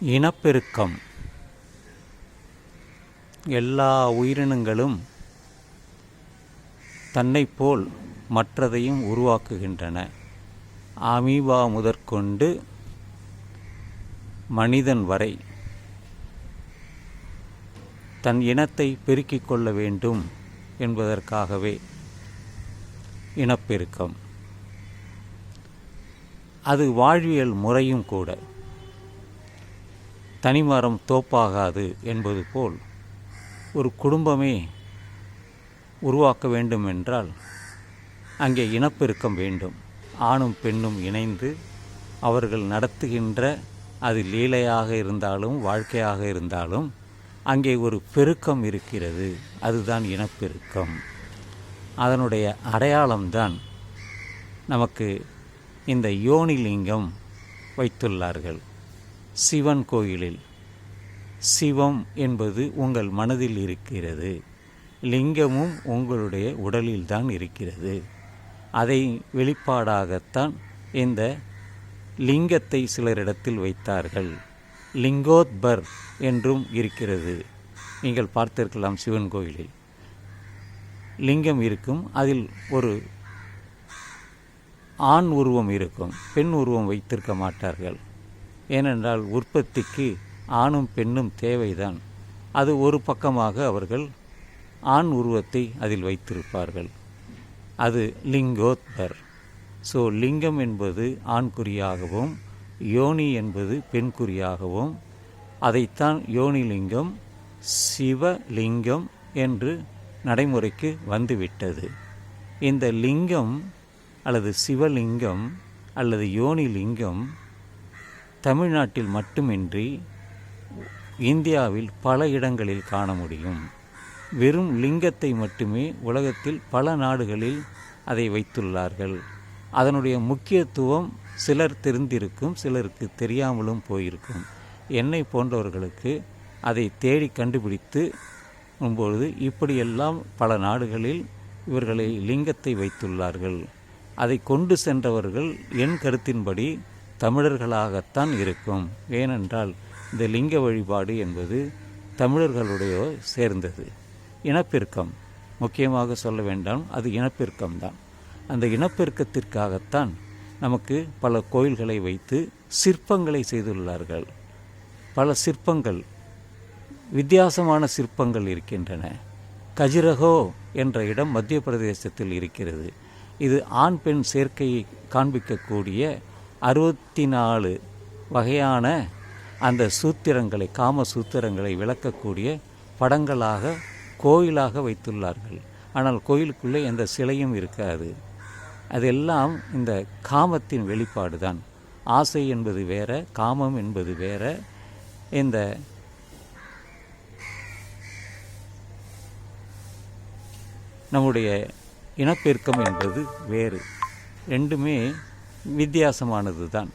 இனப்பெருக்கம். எல்லா உயிரினங்களும் தன்னைப் போல் மற்றதையும் உருவாக்குகின்றன. அமீபா முதற்கொண்டு மனிதன் வரை தன் இனத்தை பெருக்கிக் கொள்ள வேண்டும் என்பதற்காகவே இனப்பெருக்கம். அது வாழ்வியல் முறையும் கூட. தனிமரம் தோப்பாகாது என்பது போல் ஒரு குடும்பமே உருவாக்க வேண்டும் என்றால் அங்கே இனப்பெருக்கம் வேண்டும். ஆணும் பெண்ணும் இணைந்து அவர்கள் நடத்துகின்ற அது லீலையாக இருந்தாலும் வாழ்க்கையாக இருந்தாலும் அங்கே ஒரு பெருக்கம் இருக்கிறது. அதுதான் இனப்பெருக்கம். அதனுடைய அடையாளம்தான் நமக்கு இந்த யோனிலிங்கம் வைத்துள்ளார்கள். சிவன் கோயிலில். சிவம் என்பது உங்கள் மனதில் இருக்கிறது. லிங்கமும் உங்களுடைய உடலில்தான் இருக்கிறது. அதை வெளிப்பாடாகத்தான் இந்த லிங்கத்தை சிலரிடத்தில் வைத்தார்கள். லிங்கோத்பர் என்றும் இருக்கிறது. நீங்கள் பார்த்திருக்கலாம் சிவன் கோயிலில். லிங்கம் இருக்கும் அதில் ஒரு ஆண் உருவம் இருக்கும் பெண் உருவம் வைத்திருக்க மாட்டார்கள். ஏனென்றால் உற்பத்திக்கு ஆணும் பெண்ணும் தேவைதான். அது ஒரு பக்கமாக அவர்கள் ஆண் உருவத்தை அதில் வைத்திருப்பார்கள். அது லிங்கோத்பர். ஸோ லிங்கம் என்பது ஆண்குறியாகவும் யோனி என்பது பெண்குறியாகவும் அதைத்தான் யோனிலிங்கம் சிவலிங்கம் என்று நடைமுறைக்கு வந்துவிட்டது. இந்த லிங்கம் அல்லது சிவலிங்கம் அல்லது யோனிலிங்கம் தமிழ்நாட்டில் மட்டுமின்றி இந்தியாவில் பல இடங்களில் காண முடியும். வெறும் லிங்கத்தை மட்டுமே உலகத்தில் பல நாடுகளில் அதை வைத்துள்ளார்கள். அதனுடைய முக்கியத்துவம் சிலர் தெரிந்திருக்கும் சிலருக்கு தெரியாமலும் போயிருக்கும். என்னை போன்றவர்களுக்கு அதை தேடி கண்டுபிடித்து பொழுது இப்படியெல்லாம் பல நாடுகளில் இவர்களை லிங்கத்தை வைத்துள்ளார்கள். அதை கொண்டு சென்றவர்கள் என் கருத்தின்படி தமிழர்களாகத்தான் இருக்கும். ஏனென்றால் இந்த லிங்க வழிபாடு என்பது தமிழர்களுடைய சேர்ந்தது. இனப்பெருக்கம். முக்கியமாக சொல்ல வேண்டாம் அது இனப்பெருக்கம்தான். அந்த இனப்பெருக்கத்திற்காகத்தான் நமக்கு பல கோயில்களை வைத்து சிற்பங்களை செய்துள்ளார்கள். பல சிற்பங்கள் வித்தியாசமான சிற்பங்கள் இருக்கின்றன. கஜிரகோ என்ற இடம் மத்திய பிரதேசத்தில் இருக்கிறது. இது ஆண் பெண் சேர்க்கையை காண்பிக்கக்கூடிய அறுபத்தி நாலு வகையான அந்த சூத்திரங்களை காம சூத்திரங்களை விளக்கக்கூடிய படங்களாக கோயிலாக வைத்துள்ளார்கள். ஆனால் கோயிலுக்குள்ளே எந்த சிலையும் இருக்காது. அதெல்லாம் இந்த காமத்தின் வெளிப்பாடு தான் ஆசை என்பது வேற காமம் என்பது வேற. இந்த நம்முடைய இனப்பெருக்கம் என்பது வேறு. ரெண்டுமே வித்தியாசமானது தான்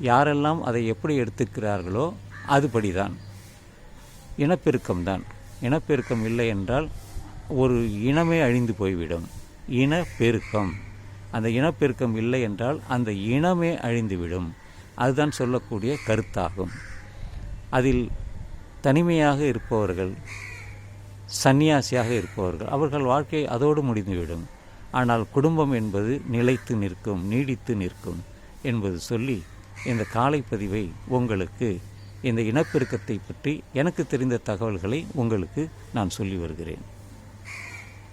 யாரெல்லாம் அதை எப்படி எடுத்துக்கிறார்களோ அதுபடி தான் இனப்பெருக்கம்தான். இனப்பெருக்கம் இல்லை என்றால் ஒரு இனமே அழிந்து போய்விடும். இனப்பெருக்கம். அந்த இனப்பெருக்கம் இல்லை என்றால் அந்த இனமே அழிந்துவிடும். அதுதான் சொல்லக்கூடிய கருத்தாகும். அதில் தனிமையாக இருப்பவர்கள் சன்னியாசியாக இருப்பவர்கள் அவர்கள் வாழ்க்கை அதோடு முடிந்துவிடும். ஆனால் குடும்பம் என்பது நிலைத்து நிற்கும் நீடித்து நிற்கும் என்பது சொல்லி இந்த காலை பதிவை உங்களுக்கு இந்த இனப்பெருக்கத்தை பற்றி எனக்கு தெரிந்த தகவல்களை உங்களுக்கு நான் சொல்லி வருகிறேன்.